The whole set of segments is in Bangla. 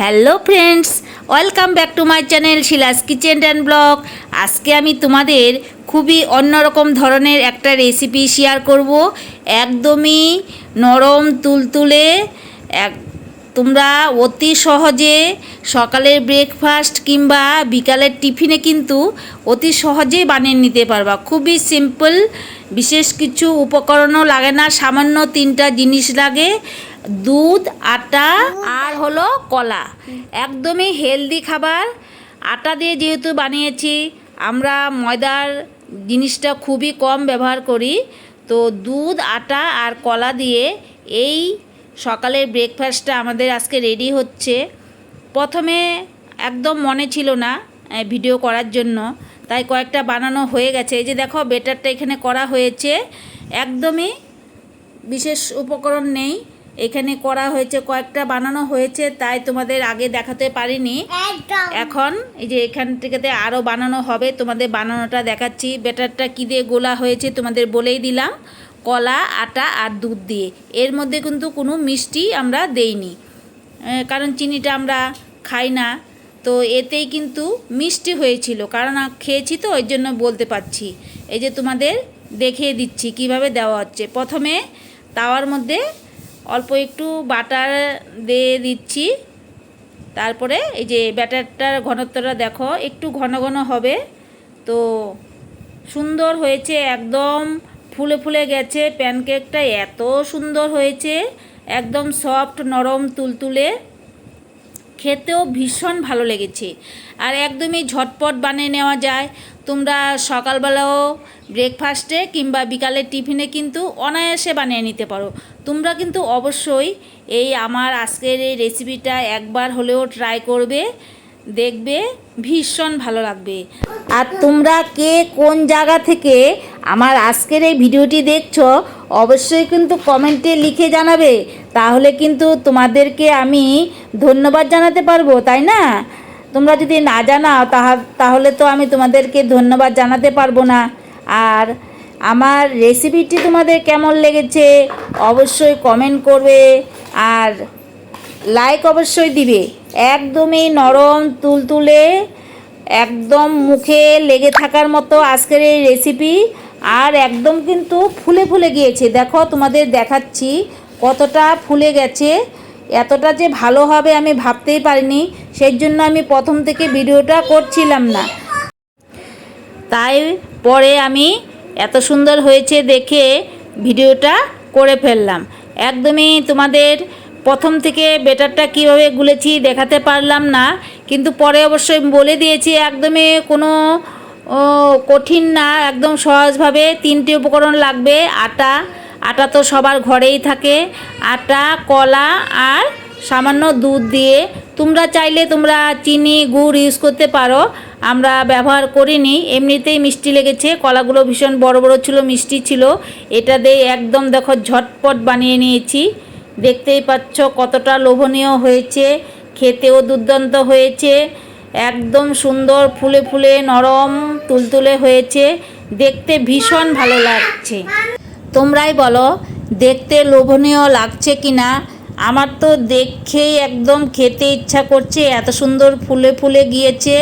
Hello friends, welcome back to my channel Shila's kitchen and blog. আজকে আমি তোমাদের খুবই অন্যরকম ধরনের একটা রেসিপি শেয়ার করব। একদমই নরম, তুলতুলে, এক, তোমরা অতি সহজে সকালের ব্রেকফাস্ট কিংবা বিকালের টিফিনে কিন্তু অতি সহজেই বানিয়ে নিতে পারবা। খুবই সিম্পল বিশেষ কিছু উপকরণও লাগে না, সামান্য তিনটা জিনিস লাগে। দুধ, আটা আর হলো কলা। একদমই হেলদি খাবার। আটা দিয়ে যেহেতু বানিয়েছি, আমরা ময়দার জিনিসটা খুবই কম ব্যবহার করি। তো দুধ, আটা আর কলা দিয়ে এই সকালের ব্রেকফাস্টটা আমাদের আজকে রেডি হচ্ছে। প্রথমে একদম মনে ছিল না ভিডিও করার জন্য। তাই কয়েকটা বানানো হয়ে গেছে। এই যে দেখো বেটারটা এখানে করা হয়েছে। একদমই বিশেষ উপকরণ নেই। এখানে করা হয়েছে কয়েকটা বানানো হয়েছে তাই তোমাদের আগে দেখাতে পারিনি। এখন এই যে এখান থেকে আরও বানানো হবে তোমাদের বানানোটা দেখাচ্ছি। ব্যাটারটা কী দিয়ে গোলা হয়েছে তোমাদের বলেই দিলাম। কলা আটা আর দুধ দিয়ে। এর মধ্যে কিন্তু কোনো মিষ্টি আমরা দেইনি। কারণ চিনিটা আমরা খাই না। তো এতেই কিন্তু মিষ্টি হয়েছিল কারণ খেয়েছি তো ওই জন্য বলতে পারছি। এই যে তোমাদের দেখিয়ে দিচ্ছি কীভাবে দেওয়া হচ্ছে। প্রথমে তাওয়ার মধ্যে অল্প একটু বাটার দিয়ে দিচ্ছি। তারপরে এই যে ব্যাটারটার ঘনত্বটা দেখো, একটু ঘন ঘন হবে। তো সুন্দর হয়েছে, একদম ফুলে ফুলে গেছে। প্যানকেকটা এত সুন্দর হয়েছে, একদম সফট, নরম, তুলতুলে। খেতেও ভীষণ ভালো লেগেছে। আর একদমই ঝটপট বানিয়ে নেওয়া যায়। তোমরা সকালবেলাও ব্রেকফাস্টে কিংবা বিকালের টিফিনে কিন্তু অনায়াসে বানিয়ে নিতে পারো। তোমরা কিন্তু অবশ্যই এই আমার আজকের এই রেসিপিটা একবার হলেও ট্রাই করবে। দেখবে ভীষণ ভালো লাগবে। আর তোমরা কে কোন জায়গা থেকে আমার আজকের এই ভিডিওটি দেখছ, অবশ্যই কিন্তু কমেন্টে লিখে জানাবে। তাহলে কিন্তু তোমাদেরকে আমি ধন্যবাদ জানাতে পারব, তাই না? তোমরা যদি না জানাও, তাহা- তাহলে তো আমি তোমাদেরকে ধন্যবাদ জানাতে পারব না। আর আমার রেসিপিটি তোমাদের কেমন লেগেছে, অবশ্যই কমেন্ট করবে। আর লাইক অবশ্যই দিবে। একদমই নরম, তুলতুলে, একদম মুখে লেগে থাকার মতো আজকের এই রেসিপি আর একদম কিন্তু ফুলে ফুলে গিয়েছে। দেখো, তোমাদের দেখাচ্ছি কতটা ফুলে গেছে। এতটা যে ভালো হবে আমি ভাবতেই পারিনি। সেই জন্য আমি প্রথম থেকে ভিডিওটা করছিলাম না। তাই পরে আমি এত সুন্দর হয়েছে দেখে ভিডিওটা করে ফেললাম। একদমই তোমাদের প্রথম থেকে বেটারটা কীভাবে গুলেছি দেখাতে পারলাম না, কিন্তু পরে অবশ্যই বলে দিয়েছি একদমই কোনো কঠিন না, একদম সহজভাবে তিনটি উপকরণ লাগবে, আটা আটা তো সবার ঘরেই থাকে, আটা, কলা আর সামান্য দুধ দিয়ে। তোমরা চাইলে তোমরা চিনি, গুড় ইউজ করতে পারো, আমরা ব্যবহার করিনি, এমনিতেই মিষ্টি লেগেছে, কলাগুলো ভীষণ বড় বড় ছিল, মিষ্টি ছিল, এটা দিয়ে একদম দেখো ঝটপট বানিয়ে নিয়েছি। দেখতেই পাচ্ছ কতটা লোভনীয় হয়েছে, খেতেও দুর্দান্ত হয়েছে, একদম সুন্দর ফুলে ফুলে নরম তুলতুলে হয়েছে, দেখতে ভীষণ ভালো লাগছে। তোমরাই বলো, দেখতে লোভনীয় লাগছে কি না আমার তো দেখেই একদম খেতে ইচ্ছা করছে, এত সুন্দর ফুলে ফুলে গিয়েছে,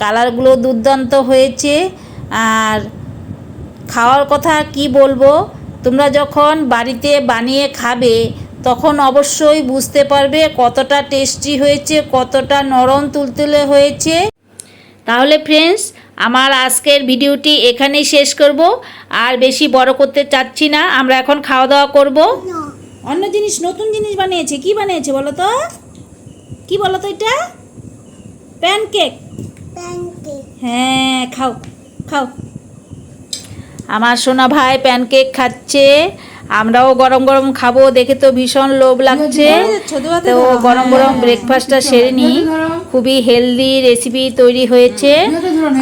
কালারগুলো দুর্দান্ত হয়েছে, আর খাওয়ার কথা কি বলব? তোমরা যখন বাড়িতে বানিয়ে খাবে তখন অবশ্যই বুঝতে পারবে কতটা টেস্টি হয়েছে কতটা নরম তুলতুলে হয়েছে। তাহলে ফ্রেন্ডস আমার আজকের ভিডিওটি এখানেই শেষ করব। আর বেশি বড় করতে চাচ্ছি না আমরা এখন খাওয়া দাওয়া করব। অন্য জিনিস নতুন জিনিস বানিয়েছে কি বানিয়েছে বলো তো? কি বলো তো এটা? প্যানকেক প্যানকেক হ্যাঁ খাও খাও। আমার সোনা ভাই প্যানকেক খাচ্ছে আমরাও গরম গরম খাব দেখে তো ভীষণ লোভ লাগছে। তো গরম গরম ব্রেকফাস্টটা সেরে নিই। খুবই হেলদি রেসিপি তৈরি হয়েছে।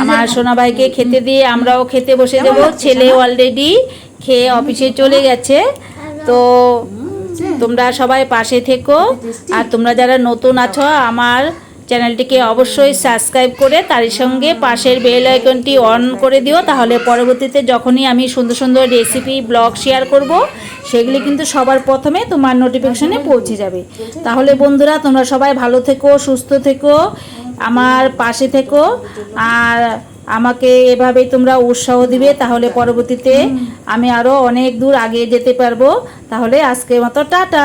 আমার সোনা ভাইকে খেতে দিয়ে আমরাও খেতে বসে দেবো। ছেলে অলরেডি খেয়ে অফিসে চলে গেছে। তো তোমরা সবাই পাশে থেকো। আর তোমরা যারা নতুন আছো আমার চ্যানেলটিকে অবশ্যই সাবস্ক্রাইব করে তারই সঙ্গে পাশের বেল আইকনটি অন করে দিও, তাহলে পরবর্তীতে যখনই আমি সুন্দর সুন্দর রেসিপি ব্লগ শেয়ার করব, সেগুলি কিন্তু সবার প্রথমে তোমার নোটিফিকেশনে পৌঁছে যাবে। তাহলে বন্ধুরা, তোমরা সবাই ভালো থেকো, সুস্থ থেকো, আমার পাশে থেকো, আর আমাকে এভাবেই তোমরা উৎসাহ দিবে, তাহলে পরবর্তীতে আমি আরও অনেক দূর আগে যেতে পারব। তাহলে আজকের মতো, টাটা!